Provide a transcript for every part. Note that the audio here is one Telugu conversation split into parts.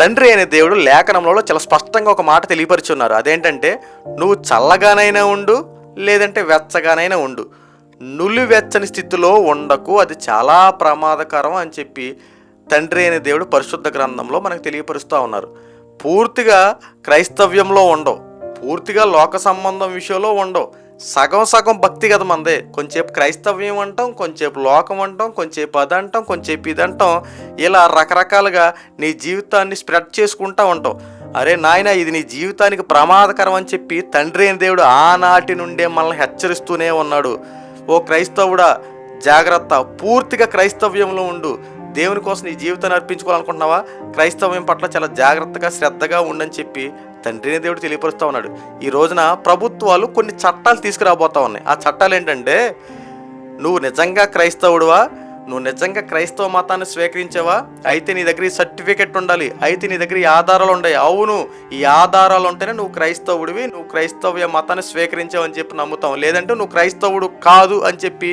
తండ్రి అనే దేవుడు లేఖనంలో చాలా స్పష్టంగా ఒక మాట తెలియపరుచున్నారు. అదేంటంటే నువ్వు చల్లగానైనా ఉండు లేదంటే వెచ్చగానైనా ఉండు. నులివెచ్చని స్థితిలో ఉండకు అది చాలా ప్రమాదకరం అని చెప్పి తండ్రి అనే దేవుడు పరిశుద్ధ గ్రంథంలో మనకు తెలియపరుస్తూ ఉన్నారు. పూర్తిగా క్రైస్తవ్యంలో ఉండవు. పూర్తిగా లోక సంబంధం విషయంలో ఉండవు. సగం సగం భక్తి కదా మందే. కొంచెంసేపు క్రైస్తవ్యం అంటాం కొంచెంసేపు లోకం అంటాం కొంచెంసేపు అది అంటాం కొంచెంసేపు ఇది అంటాం. ఇలా రకరకాలుగా నీ జీవితాన్ని స్ప్రెడ్ చేసుకుంటా ఉంటాం. అరే నాయన ఇది నీ జీవితానికి ప్రమాదకరం అని చెప్పి తండ్రి అయిన దేవుడు ఆనాటి నుండే మనల్ని హెచ్చరిస్తూనే ఉన్నాడు. ఓ క్రైస్తవుడా జాగ్రత్త. పూర్తిగా క్రైస్తవ్యంలో ఉండు. దేవుని కోసం నీ జీవితాన్ని అర్పించుకోవాలనుకుంటున్నావా? క్రైస్తవ్యం పట్ల చాలా జాగ్రత్తగా శ్రద్ధగా ఉండని చెప్పి తండ్రిని దేవుడు తెలియపరుస్తూ ఉన్నాడు. ఈ రోజున ప్రభుత్వాలు కొన్ని చట్టాలు తీసుకురాబోతా ఉన్నాయి. ఆ చట్టాలు ఏంటంటే నువ్వు నిజంగా క్రైస్తవుడువా? నువ్వు నిజంగా క్రైస్తవ మతాన్ని స్వీకరించావా? అయితే నీ దగ్గర ఈ సర్టిఫికెట్ ఉండాలి. అయితే నీ దగ్గర ఈ ఆధారాలు ఉన్నాయి అవును ఈ ఆధారాలు ఉంటేనే నువ్వు క్రైస్తవుడివి. నువ్వు క్రైస్తవ్య మతాన్ని స్వీకరించావని చెప్పి నమ్ముతాం లేదంటే నువ్వు క్రైస్తవుడు కాదు అని చెప్పి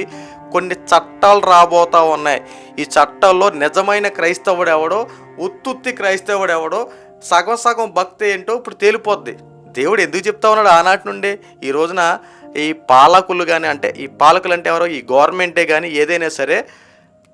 కొన్ని చట్టాలు రాబోతా ఉన్నాయి. ఈ చట్టాల్లో నిజమైన క్రైస్తవుడు ఎవడో ఉత్తుత్తి క్రైస్తవుడు ఎవడో సగం సగం భక్తి ఏంటో ఇప్పుడు తేలిపోద్ది. దేవుడు ఎందుకు చెప్తా ఉన్నాడు ఆనాటి నుండి? ఈ రోజున ఈ పాలకులు కానీ అంటే ఈ పాలకులు అంటే ఎవరో? ఈ గవర్నమెంటే కానీ ఏదైనా సరే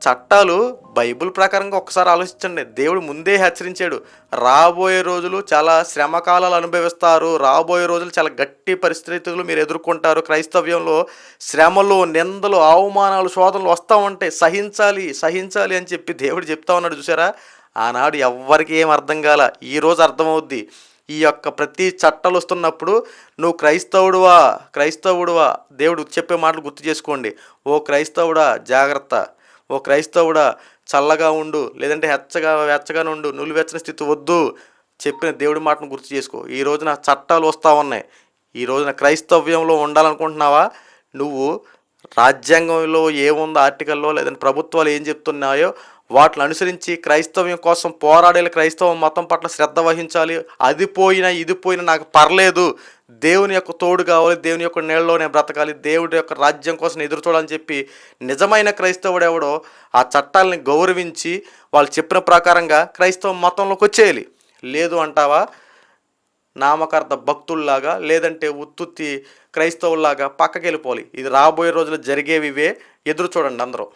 చట్టాలు బైబిల్ ప్రకారంగా ఒకసారి ఆలోచించండి. దేవుడు ముందే హెచ్చరించాడు. రాబోయే రోజులు చాలా శ్రమకాలాలు అనుభవిస్తారు. రాబోయే రోజులు చాలా గట్టి పరిస్థితులు మీరు ఎదుర్కొంటారు. క్రైస్తవ్యంలో శ్రమలు నిందలు అవమానాలు శోధనలు వస్తూ ఉంటాయి. సహించాలి సహించాలి అని చెప్పి దేవుడు చెప్తా ఉన్నాడు చూసారా? ఆనాడు ఎవ్వరికి ఏం అర్థం కాల. ఈరోజు అర్థమవుద్ది. ఈ యొక్క ప్రతి చట్టాలు వస్తున్నప్పుడు నువ్వు క్రైస్తవుడువా? క్రైస్తవుడువా? దేవుడు చెప్పే మాటలు గుర్తు చేసుకోండి. ఓ క్రైస్తవుడా జాగ్రత్త. ఓ క్రైస్తవుడా చల్లగా ఉండు లేదంటే హెచ్చగా వెచ్చగా ఉండు నులివెచ్చని స్థితి వద్దు చెప్పిన దేవుడి మాటను గుర్తు చేసుకో. ఈ రోజున చట్టాలు వస్తూ ఉన్నాయి. ఈ రోజున క్రైస్తవ్యంలో ఉండాలనుకుంటున్నావా? నువ్వు రాజ్యాంగంలో ఏముందో ఆర్టికల్లో లేదంటే ప్రభుత్వాలు ఏం చెప్తున్నాయో వాటిని అనుసరించి క్రైస్తవ్యం కోసం పోరాడే క్రైస్తవ మతం పట్ల శ్రద్ధ వహించాలి. అది పోయినా ఇది పోయినా నాకు పర్లేదు. దేవుని యొక్క తోడు కావాలి దేవుని యొక్క నీళ్ళలో నేను బ్రతకాలి దేవుడి యొక్క రాజ్యం కోసం ఎదురు చూడాలని చెప్పి నిజమైన క్రైస్తవుడు ఎవడో ఆ చట్టాలని గౌరవించి వాళ్ళు చెప్పిన ప్రకారంగా క్రైస్తవ మతంలోకి వచ్చేయాలి. లేదు అంటావా? నామకార్థ భక్తుల్లాగా లేదంటే ఉత్తుత్తి క్రైస్తవుల్లాగా పక్కకి వెళ్ళిపోవాలి ఇది రాబోయే రోజులు జరిగేవివే. ఎదురు చూడండి అందరూ.